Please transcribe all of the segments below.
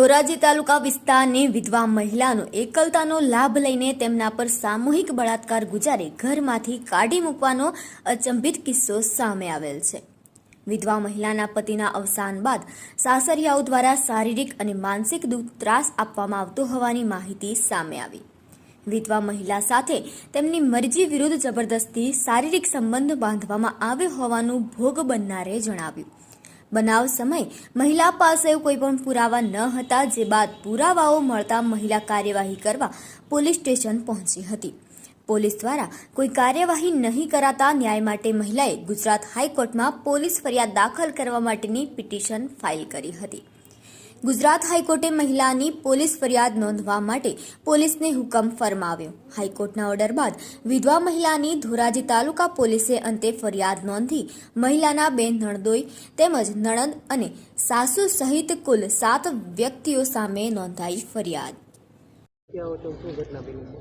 ધોરાજી તાલુકા વિસ્તારની વિધવા મહિલાનો એકલતાનો લાભ લઈને તેમના પર સામૂહિક બળાત્કાર ગુજારે ઘરમાંથી કાઢી મૂકવાનો અચંબિત કિસ્સો સામે આવેલ છે. વિધવા મહિલાના પતિના અવસાન બાદ સાસરિયાઓ દ્વારા શારીરિક અને માનસિક ત્રાસ આપવામાં આવતો હોવાની માહિતી સામે આવી. વિધવા મહિલા સાથે તેમની મરજી વિરુદ્ધ જબરદસ્તી શારીરિક સંબંધ બાંધવામાં આવ્યો હોવાનું ભોગ બનનારે જણાવ્યું. બનાવ સમયે મહિલા પાસે કોઈ પણ પુરાવા ન હતા, જે બાદ પુરાવાઓ મળતા મહિલા કાર્યવાહી કરવા પોલીસ સ્ટેશન પહોંચી હતી. પોલીસ દ્વારા કોઈ કાર્યવાહી નહીં કરાતા ન્યાય માટે મહિલાએ ગુજરાત હાઈકોર્ટમાં પોલીસ ફરિયાદ દાખલ કરવા માટેની પિટિશન ફાઇલ કરી હતી. ગુજરાત હાઈકોર્ટે મહિલાની પોલીસ ફરિયાદ નોંધવા માટે પોલીસને હુકમ ફરમાવ્યો. હાઈકોર્ટના ઓર્ડર બાદ વિધવા મહિલાની ધોરાજી તાલુકા પોલીસે અંતે ફરિયાદ નોંધી મહિલાના બે નણદોઈ તેમજ નણંદ અને સાસુ સહિત કુલ સાત વ્યક્તિઓ સામે નોંધાઈ ફરિયાદ.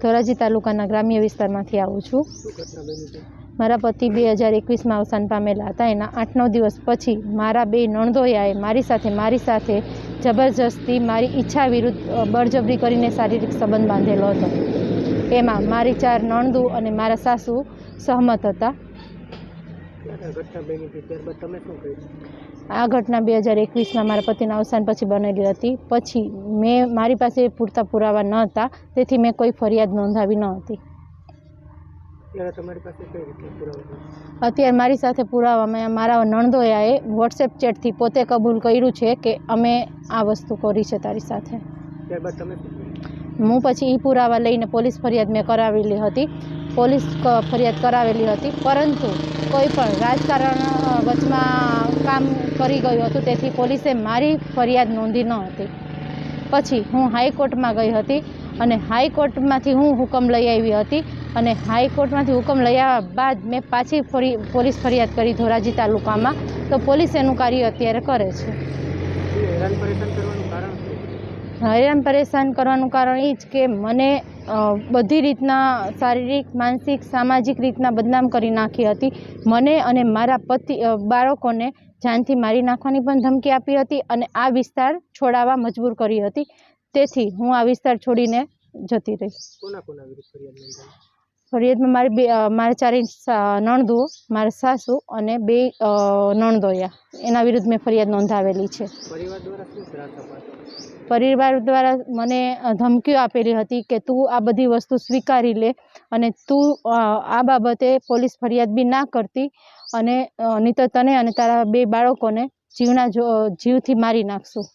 ધોરાજી તાલુકાના ગ્રામ્ય વિસ્તારમાંથી આવું છે. મારા પતિ બે હજાર એકવીસમાં અવસાન પામેલા હતા. એના આઠ નવ દિવસ પછી મારા બે નણદોયાએ મારી સાથે મારી સાથે જબરજસ્તી મારી ઈચ્છા વિરુદ્ધ બળજબરી કરીને શારીરિક સંબંધ બાંધેલો હતો. એમાં મારી ચાર નણદુ અને મારા સાસુ સહમત હતા. આ ઘટના બે હજાર એકવીસમાં મારા પતિના અવસાન પછી બનેલી હતી. પછી મેં મારી પાસે પૂરતા પુરાવા ન હતા તેથી મેં કોઈ ફરિયાદ નોંધાવી ન હતી. ત્યારે તમારી પાસે કઈ રીતે પુરાવા અત્યારે મારી સાથે પુરાવામાં મારા નણદોયાએ વોટ્સએપ ચેટથી પોતે કબૂલ કર્યું છે કે અમે આ વસ્તુ કરી છે તારી સાથે. ત્યારબાદ તમે હું પછી એ પુરાવા લઈને પોલીસ ફરિયાદ મેં કરાવેલી હતી. પોલીસ ફરિયાદ કરાવેલી હતી. પરંતુ કોઈ પણ રાજકારણ વચમાં કામ કરી ગયું હતું તેથી પોલીસે મારી ફરિયાદ નોંધી ન હતી. પછી હું હાઈકોર્ટમાં ગઈ હતી અને હાઈકોર્ટમાંથી હું હુકમ લઈ આવી હતી. અને હાઈકોર્ટમાંથી હુકમ લઈ આવ્યા બાદ મેં પાછી ફરી પોલીસ ફરિયાદ કરી ધોરાજી તાલુકામાં. તો પોલીસ એનું કાર્ય અત્યારે કરે છે. હેરાન પરેશાન કરવાનું કારણ એ જ કે મને બધી રીતના શારીરિક, માનસિક, સામાજિક રીતના બદનામ કરી નાખી હતી. મને અને મારા પતિ બાળકોને જાનથી મારી નાખવાની પણ ધમકી આપી હતી અને આ વિસ્તાર છોડાવવા મજબૂર કરી હતી. તેથી હું આ વિસ્તાર છોડીને જતી રહી. ફરિયાદમાં મારી બે મારે ચારે નણદુઓ મારા સાસુ અને બે નણદોયા. એના વિરુદ્ધ મેં ફરિયાદ નોંધાવેલી છે. પરિવાર દ્વારા મને ધમકીઓ આપેલી હતી કે તું આ બધી વસ્તુ સ્વીકારી લે અને તું આ બાબતે પોલીસ ફરિયાદ બી ના કરતી અને નહીં તને અને તારા બે બાળકોને જીવના જો જીવથી મારી નાખશું.